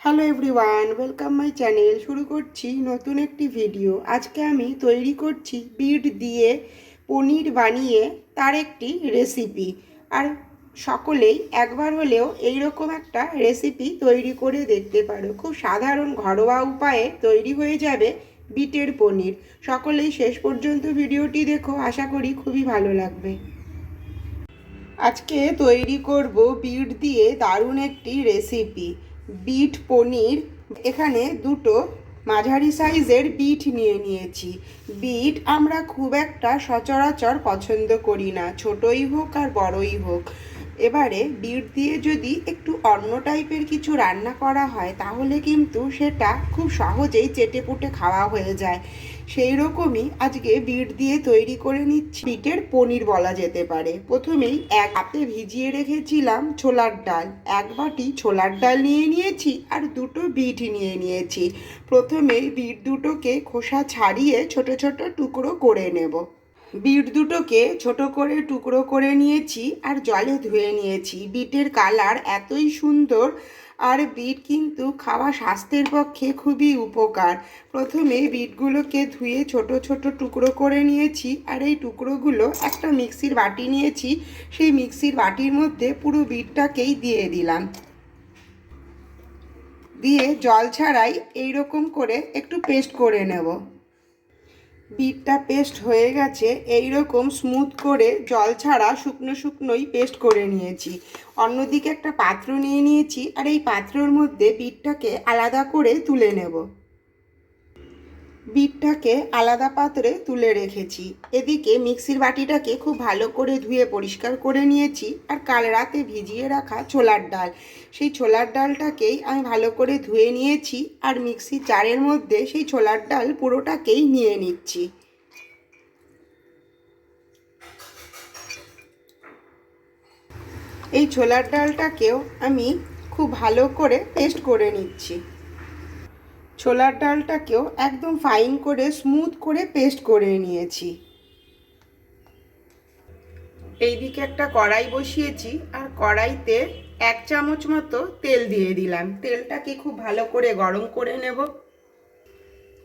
Hello everyone welcome my channel শুরু করছি নতুন একটি ভিডিও আজকে আমি তৈরি করছি বিট দিয়ে পনির বানিয়ে তার একটি রেসিপি আর সকলেই একবার হলেও এই রকম একটা রেসিপি তৈরি করে দেখতে পারো। খুব সাধারণ ঘরোয়া উপায়ে তৈরি হয়ে যাবে বিটের পনির। সকলেই শেষ পর্যন্ত ভিডিওটি দেখো, আশা করি খুবই ভালো লাগবে। আজকে তৈরি করব বিট দিয়ে দারুণ একটি রেসিপি বিট পনির, এখানে দুটো মাঝারি সাইজের বিট নিয়ে নিয়েছি। বিট আমরা খুব একটা সচরাচর পছন্দ করি না, ছোটই হোক আর বড়ই হোক। এবারে বিট দিয়ে যদি একটু অন্য টাইপের কিছু রান্না করা হয়, তাহলে কিন্তু সেটা খুব সহজেই চেটে পুটে খাওয়া হয়ে যায়। সেই রকমই আজকে বিট দিয়ে তৈরি করে নিচ্ছি। বিটের পনির বলা যেতে পারে। প্রথমেই এক হাতে ভিজিয়ে রেখেছিলাম ছোলার ডাল। এক বাটি ছোলার ডাল নিয়ে নিয়েছি আর দুটো বিট নিয়ে নিয়েছি। প্রথমে বিট দুটোকে খোসা ছাড়িয়ে ছোট ছোট টুকরো করে নেব। বিট দুটোকে ছোট করে টুকরো করে নিয়েছি আর জলে ধুয়ে নিয়েছি। বিটের কালার এতই সুন্দর আর বিট কিন্তু খাওয়া স্বাস্থ্যের পক্ষে খুবই উপকার। প্রথমে বিটগুলোকে ধুয়ে ছোট ছোট টুকরো করে নিয়েছি আর এই টুকরোগুলো একটা মিক্সির বাটি নিয়েছি। সেই মিক্সির বাটির মধ্যে পুরো বিটটাকেই দিয়ে দিলাম। দিয়ে জল ছাড়াই এই রকম করে একটু পেস্ট করে নেব। বিটটা পেস্ট হয়ে গেছে এই রকম স্মুথ করে জল ছাড়া শুকনো শুকনোই পেস্ট করে নিয়েছি। অন্যদিকে একটা পাত্র নিয়ে নিয়েছি, আর এই পাত্রর মধ্যে বিটটাকে আলাদা করে তুলে নেব। বিটটাকে আলাদা পাত্রে তুলে রেখেছি। এদিকে মিক্সির বাটিটাকে খুব ভালো করে ধুয়ে পরিষ্কার করে নিয়েছি আর কাল রাতে ভিজিয়ে রাখা ছোলার ডাল। সেই ছোলার ডালটাকেই আমি ভালো করে ধুয়ে নিয়েছি আর মিক্সির চারের মধ্যে সেই ছোলার ডাল পুরোটাকেই নিয়ে নিচ্ছি। এই ছোলার ডালটাকেও আমি খুব ভালো করে পেস্ট করে নিচ্ছি। ছোলার ডালটাকেও একদম ফাইন করে স্মুথ করে পেস্ট করে নিয়েছি। এইদিকে একটা কড়াই বসিয়েছি আর কড়াইতে এক চামচ মতো তেল দিয়ে দিলাম। তেলটাকে খুব ভালো করে গরম করে নেব।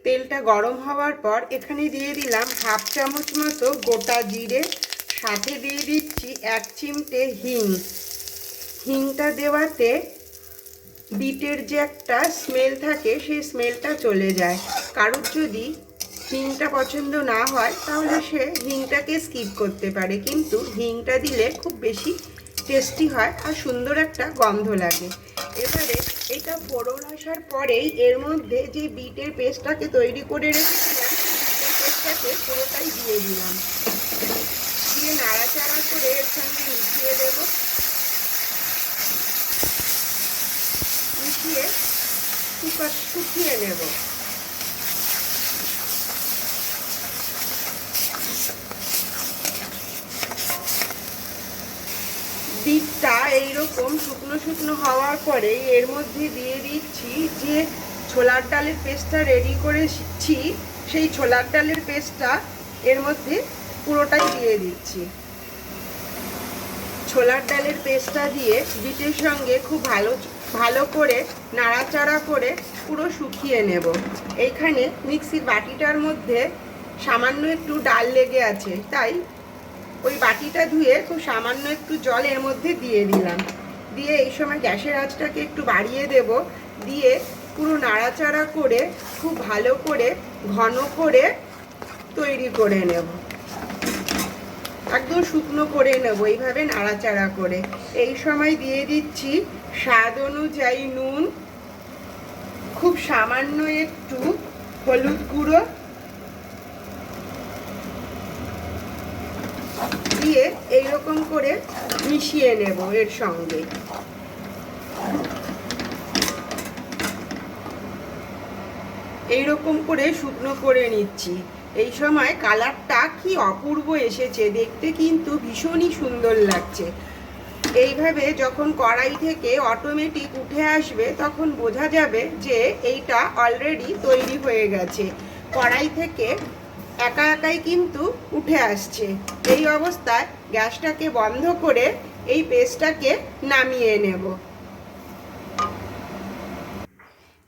তেলটা গরম হওয়ার পর এখানে দিয়ে দিলাম হাফ চামচ মতো গোটা জিরে, সাথে দিয়ে দিচ্ছি এক চিমটে হিং। হিংটা দেওয়াতে বিটের যে একটা স্মেল থাকে, সেই স্মেলটা চলে যায়। কারোর যদি হিংটা পছন্দ না হয়, তাহলে সে হিংটাকে স্কিপ করতে পারে। কিন্তু হিংটা দিলে খুব বেশি টেস্টি হয় আর সুন্দর একটা গন্ধ লাগে। এবারে এটা ফোড়ন আসার পরেই এর মধ্যে যে বিটের পেস্টটাকে তৈরি করে রেখেছিলাম পেস্টটাকে পুরোটাই দিয়ে দিলাম। দিয়ে নাড়াচাড়া করে এর সঙ্গে মিশিয়ে দেবো। মিশিয়ে শুকিয়ে নেব। দিকটা এইরকম শুকনো শুকনো হওয়ার পরে এর মধ্যে দিয়ে দিচ্ছি যে ছোলার ডালের পেস্টটা রেডি করেছি, সেই ছোলার ডালের পেস্টটা এর মধ্যে পুরোটাই দিয়ে দিচ্ছি। ছোলার ডালের পেস্টটা দিয়ে বিটের সঙ্গে খুব ভালো ভালো করে নাড়াচাড়া করে পুরো শুকিয়ে নেব। এইখানে মিক্সির বাটিটার মধ্যে সামান্য একটু ডাল লেগে আছে, তাই ওই বাটিটা ধুয়ে খুব সামান্য একটু জল এর মধ্যে দিয়ে দিলাম। দিয়ে এই সময় গ্যাসের আঁচটাকে একটু বাড়িয়ে দেব। দিয়ে পুরো নাড়াচাড়া করে খুব ভালো করে ঘন করে তৈরি করে নেব। একদম শুকনো করে নেব, এইভাবে নাড়াচাড়া করে। এই সময় দিয়ে দিচ্ছি স্বাদ অনুযায়ী নুন, খুব সামান্য একটু হলুদ গুঁড়ো দিয়ে এইরকম করে মিশিয়ে নেব এর সঙ্গে। এইরকম করে শুকনো করে নিচ্ছি। এই সময় কালারটা কি অপূর্ব এসেছে, দেখতে কিন্তু ভীষণই সুন্দর লাগছে। এইভাবে যখন কড়াই থেকে অটোমেটিক উঠে আসবে, তখন বোঝা যাবে যে এইটা অলরেডি তৈরি হয়ে গেছে। কড়াই থেকে একা একাই কিন্তু উঠে আসছে। এই অবস্থায় গ্যাসটাকে বন্ধ করে এই পেস্টটাকে নামিয়ে নেব।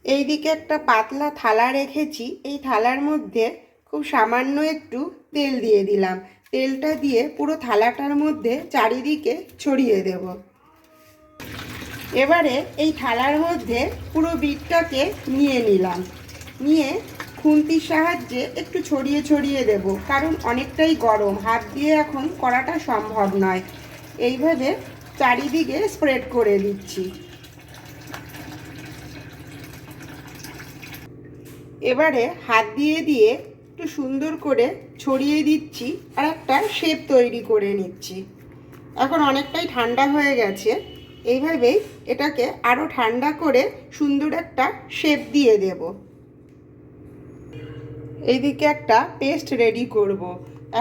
এইদিকে একটা পাতলা থালা রেখেছি। এই থালার মধ্যে খুব সামান্য একটু তেল দিয়ে দিলাম। তেলটা দিয়ে পুরো থালাটার মধ্যে চারিদিকে ছড়িয়ে দেব। এবারে এই থালার মধ্যে পুরো বিটটাকে নিয়ে নিলাম। নিয়ে খুন্তির সাহায্যে একটু ছড়িয়ে ছড়িয়ে দেব, কারণ অনেকটাই গরম। হাত দিয়ে এখন করাটা সম্ভব নয়। এইভাবে চারিদিকে স্প্রেড করে দিচ্ছি। এবারে হাত দিয়ে দিয়ে একটু সুন্দর করে ছড়িয়ে দিচ্ছি আর একটা শেপ তৈরি করে নিচ্ছি। এখন অনেকটাই ঠান্ডা হয়ে গেছে। এইভাবেই এটাকে আরও ঠান্ডা করে সুন্দর একটা শেপ দিয়ে দেব। এইদিকে একটা পেস্ট রেডি করব।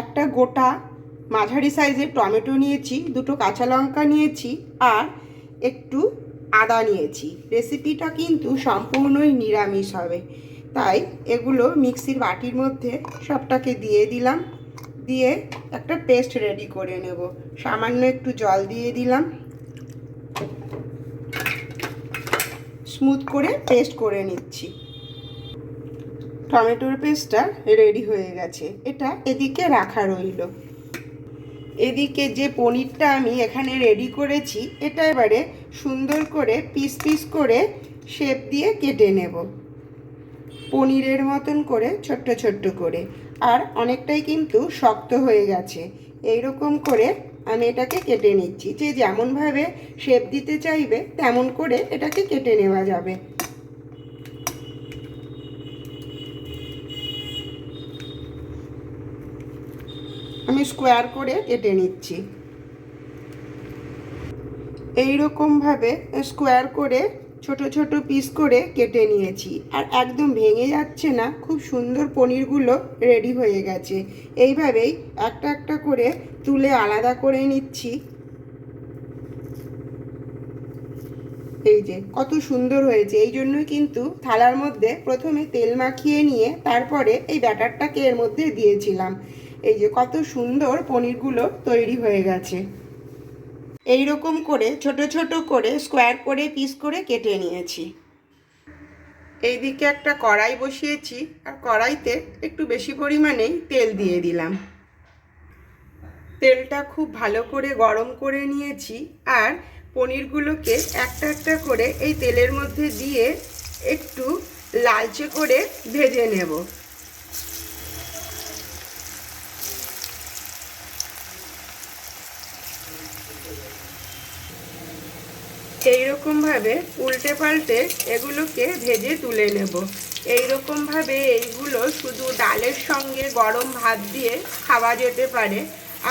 একটা গোটা মাঝারি সাইজের টমেটো নিয়েছি, দুটো কাঁচা লঙ্কা নিয়েছি আর একটু আদা নিয়েছি। রেসিপিটা কিন্তু সম্পূর্ণই নিরামিষ হবে। তাই এগুলো মিক্সির বাটির মধ্যে সবটাকে দিয়ে দিলাম। দিয়ে একটা পেস্ট রেডি করে নেব। সামান্য একটু জল দিয়ে দিলাম। স্মুথ করে পেস্ট করে নিচ্ছি। টমেটোর পেস্টটা রেডি হয়ে গেছে। এটা এদিকে রাখা রইল। এদিকে যে পনিরটা আমি এখানে রেডি করেছি, এটা এবারে সুন্দর করে পিস পিস করে শেপ দিয়ে কেটে নেব। পনিরের মতন করে, ছোট্ট ছোট্ট করে। আর অনেকটাই কিন্তু শক্ত হয়ে গেছে। এই রকম করে আমি এটাকে কেটে নিচ্ছি। যে যেমনভাবে শেপ দিতে চাইবে, তেমন করে এটাকে কেটে নেওয়া যাবে। আমি স্কোয়ার করে কেটে নিচ্ছি। এই রকমভাবে স্কোয়ার করে ছোট ছোট পিস করে কেটে নিয়েছি। আর একদম ভেঙে যাচ্ছে না, খুব সুন্দর পনিরগুলো রেডি হয়ে গেছে। এইভাবেই একটা একটা করে তুলে আলাদা করে নিচ্ছি। এই যে, কত সুন্দর হয়েছে। এই জন্যই কিন্তু থালার মধ্যে প্রথমে তেল মাখিয়ে নিয়ে তারপরে এই ব্যাটারটাকে এর মধ্যে দিয়েছিলাম। এই যে, কত সুন্দর পনিরগুলো তৈরি হয়ে গেছে। এই রকম করে, ছোট ছোট করে স্কোয়ার করে পিস করে কেটে নিয়েছি। এইদিকে একটা কড়াই বসিয়েছি, আর কড়াইতে একটু বেশি পরিমাণেই তেল দিয়ে দিলাম। তেলটা খুব ভালো করে গরম করে নিয়েছি, আর পনিরগুলোকে একটা একটা করে এই তেলের মধ্যে দিয়ে একটু লালচে করে ভেজে নেব। এইরকমভাবে উল্টে পাল্টে এগুলোকে ভেজে তুলে নেব। এইরকমভাবে এইগুলো শুধু ডালের সঙ্গে গরম ভাত দিয়ে খাওয়া যেতে পারে।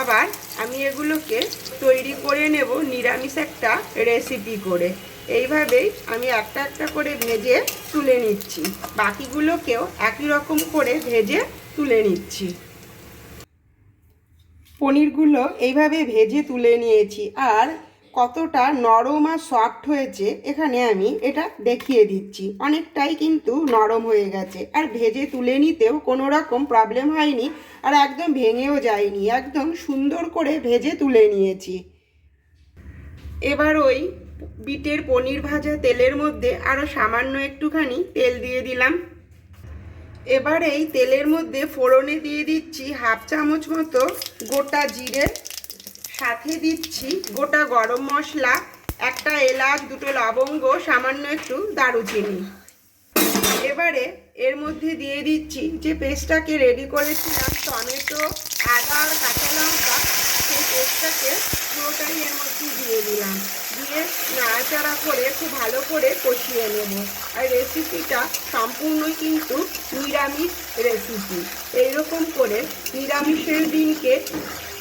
আবার আমি এগুলোকে তৈরি করে নেব নিরামিষ একটা রেসিপি করে। এইভাবেই আমি একটা একটা করে ভেজে তুলে নিচ্ছি। বাকিগুলোকেও একই রকম করে ভেজে তুলে নিচ্ছি। পনিরগুলো এইভাবে ভেজে তুলে নিয়েছি। আর কতটা নরম আর সফট হয়েছে এখানে আমি এটা দেখিয়ে দিচ্ছি। অনেকটাই কিন্তু নরম হয়ে গেছে। আর ভেজে তুলে নিতেও কোনো রকম প্রবলেম হয়নি আর একদম ভেঙেও যায়নি। একদম সুন্দর করে ভেজে তুলে নিয়েছি। এবার ওই বিটের পনির ভাজা তেলের মধ্যে আরও সামান্য একটুখানি তেল দিয়ে দিলাম। এবার এই তেলের মধ্যে ফোড়নে দিয়ে দিচ্ছি হাফ চামচ মতো গোটা জিরে সাথে দিচ্ছি গোটা গরম মশলা, একটা এলাচ, দুটো লবঙ্গ, সামান্য একটু দারুচিনি। এবারে এর মধ্যে দিয়ে দিচ্ছি যে পেস্টটাকে রেডি করেছিলাম, টমেটো, আদা আর কাঁচা লঙ্কা, সেই পেস্টটাকে পুরোটাই এর মধ্যে দিয়ে দিলাম। দিয়ে নাড়াচাড়া করে খুব ভালো করে কষিয়ে নেব। আর রেসিপিটা সম্পূর্ণই কিন্তু নিরামিষ রেসিপি এইরকম করে নিরামিষের দিনকে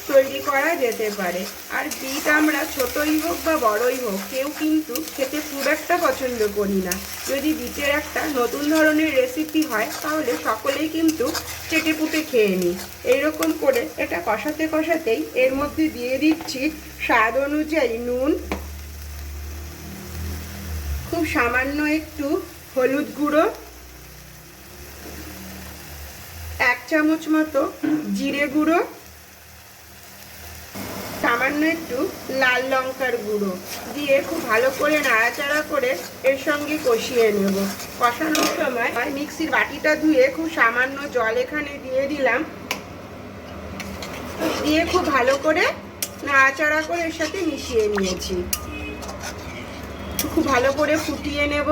তৈরি করা যেতে পারে। আর বিট আমরা ছোটোই হোক বা বড়ই হোক, কেউ কিন্তু খেতে খুব একটা পছন্দ করি না। যদি বিটের একটা নতুন ধরনের রেসিপি হয়, তাহলে সকলেই কিন্তু চেটে পুটে খেয়ে নিই। এইরকম করে এটা কষাতে কষাতেই এর মধ্যে দিয়ে দিচ্ছি স্বাদ অনুযায়ী নুন। খুব সামান্য একটু হলুদ গুঁড়ো। এক চামচ মতো জিরে গুঁড়ো। সামান্য একটু লাল লঙ্কার গুঁড়ো দিয়ে খুব ভালো করে নাড়াচাড়া করে এর সঙ্গে কষিয়ে নেব। কষানোর সময় মিক্সির বাটিটা ধুয়ে খুব সামান্য জল এখানে দিয়ে দিলাম। দিয়ে খুব ভালো করে নাড়াচাড়া করে এর সাথে মিশিয়ে নিয়েছি। খুব ভালো করে ফুটিয়ে নেব।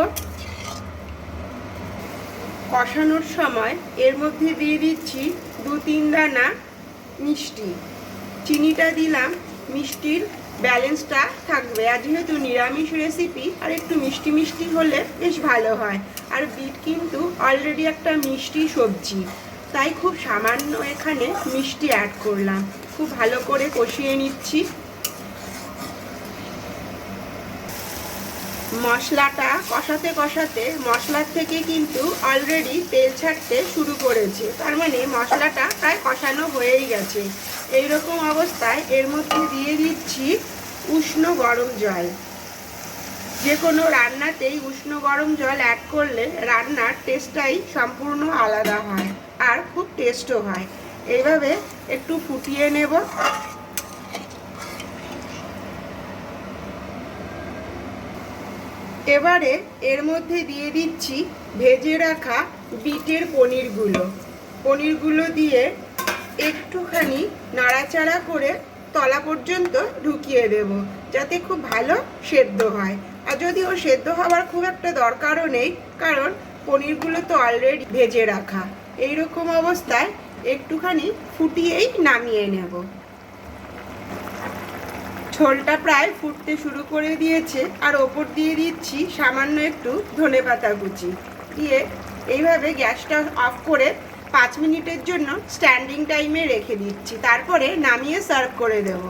কষানোর সময় এর মধ্যে দিয়ে দিচ্ছি দু তিন দানা মিষ্টি। চিনিটা দিলাম। মিষ্টির ব্যালেন্সটা থাকবে। আর যেহেতু নিরামিষ রেসিপি আর একটু মিষ্টি মিষ্টি হলে বেশ ভালো হয়। আর বিট কিন্তু অলরেডি একটা মিষ্টি সবজি। তাই খুব সামান্য এখানে মিষ্টি অ্যাড করলাম। খুব ভালো করে কষিয়ে নিচ্ছি। মশলাটা কষাতে কষাতে মশলার থেকে কিন্তু অলরেডি তেল ছাড়তে শুরু করেছে। তার মানে মশলাটা প্রায় কষানো হয়েই গেছে। এই রকম অবস্থায় এর মধ্যে দিয়ে দিচ্ছি উষ্ণ গরম জল। যে কোনো রান্নাতেই উষ্ণ গরম জল অ্যাড করলে রান্নার টেস্টটাই সম্পূর্ণ আলাদা হয় আর খুব টেস্টও হয়। এইভাবে একটু ফুটিয়ে নেব। এবারে এর মধ্যে দিয়ে দিচ্ছি ভেজে রাখা বিটের পনিরগুলো। পনিরগুলো দিয়ে একটুখানি নাড়াচাড়া করে তলা পর্যন্ত ঢুকিয়ে দেব, যাতে খুব ভালো সেদ্ধ হয়। আর যদিও সেদ্ধ হওয়ার খুব একটা দরকারও নেই, কারণ পনিরগুলো তো অলরেডি ভেজে রাখা। এই রকম অবস্থায় একটুখানি ফুটিয়েই নামিয়ে নেব। ঝোলটা প্রায় ফুটতে শুরু করে দিয়েছে। আর ওপর দিয়ে দিচ্ছি সামান্য একটু ধনে পাতা কুচি। দিয়ে এইভাবে গ্যাসটা অফ করে পাঁচ মিনিটের জন্য স্ট্যান্ডিং টাইমে রেখে দিচ্ছি। তারপরে নামিয়ে সার্ভ করে দেব।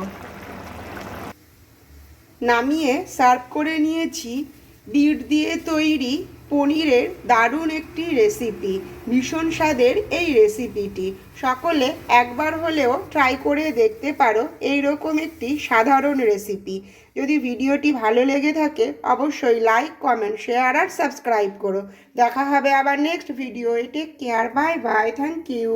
নামিয়ে সার্ভ করে নিয়েছি। বিট দিয়ে তৈরি পনিরের দারুণ একটি রেসিপি ভীষণ স্বাদের এই রেসিপিটি সকলে একবার হলেও ট্রাই করে দেখতে পারো এই রকম একটি সাধারণ রেসিপি যদি ভিডিওটি ভালো লেগে থাকে, অবশ্যই লাইক কমেন্ট শেয়ার আর সাবস্ক্রাইব করো। দেখা হবে আবার next video take care bye bye thank you